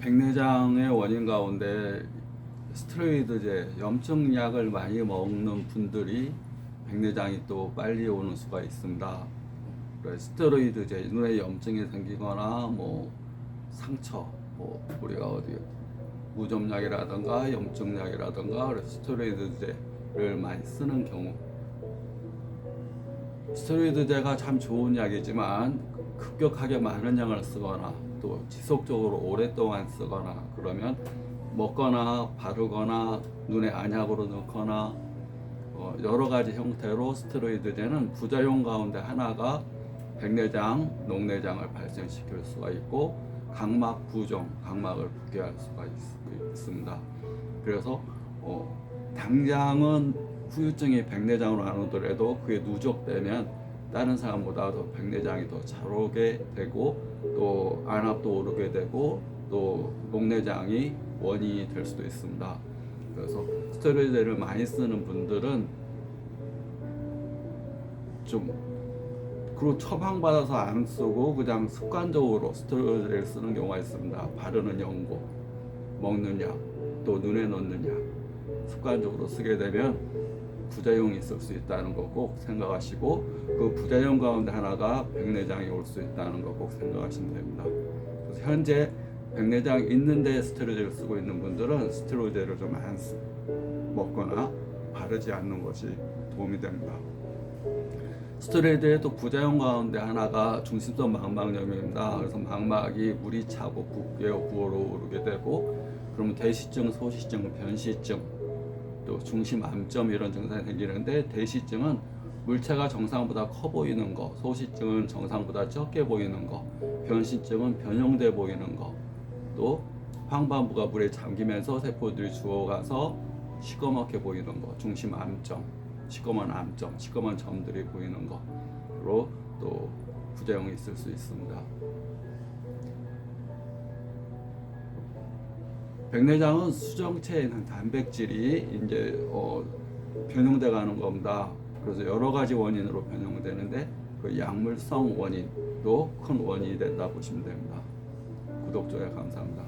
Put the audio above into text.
백내장의 원인 가운데 스테로이드제, 염증 약을 많이 먹는 분들이 백내장이 또 빨리 오는 수가 있습니다. 스테로이드제, 눈에 염증이 생기거나 뭐 상처, 뭐 우리가 어디 무좀약이라든가 염증약이라든가 스테로이드제를 많이 쓰는 경우 스테로이드제가 참 좋은 약이지만 급격하게 많은 양을 쓰거나 또 지속적으로 오랫동안 쓰거나 그러면 먹거나 바르거나 눈에 안약으로 넣거나 어, 여러 가지 형태로 스테로이드제는 부작용 가운데 하나가 백내장, 녹내장을 발생시킬 수가 있고 각막 부종, 각막을 붓게 할 수가 있, 습니다. 그래서 어, 당장은 후유증이 백내장으로 안 오더라도 그게 누적되면 다른 사람보다 더 백내장이 더 잘 오게 되고 또 안압도 오르게 되고 또 녹내장이 원인이 될 수도 있습니다. 그래서 스테로이드를 많이 쓰는 분들은 좀 그리고 처방받아서 안 쓰고 그냥 습관적으로 스테로이드를 쓰는 경우가 있습니다. 바르는 연고, 먹는 약, 또 눈에 넣는 약 습관적으로 쓰게 되면 부작용이 있을 수 있다는 거 꼭 생각하시고 그 부작용 가운데 하나가 백내장이 올 수 있다는 거 꼭 생각하시면 됩니다. 그래서 현재 백내장 있는데 스테로이드를 쓰고 있는 분들은 스테로이드를 좀 안 먹거나 바르지 않는 것이 도움이 됩니다. 스테로이드의 또 부작용 가운데 하나가 중심성 망막염입니다. 그래서 망막이 물이 차고 붓게요 부어로 오르게 되고 그러면 대시증, 소시증, 변시증, 또 중심 암점 이런 증상이 생기는데 대시증은 물체가 정상보다 커 보이는 거, 소시증은 정상보다 적게 보이는 거, 변시증은 변형돼 보이는 거, 또 황반부가 물에 잠기면서 세포들이 죽어가서 시꺼멓게 보이는 거, 중심 암점, 시꺼먼 암점, 시꺼먼 점들이 보이는 거로 또 부작용이 있을 수 있습니다. 백내장은 수정체에 있는 단백질이 이제 어, 변형돼 가는 겁니다. 그래서 여러 가지 원인으로 변형되는데 그 약물성 원인도 큰 원인이 된다 보시면 됩니다. 구독, 좋아요 감사합니다.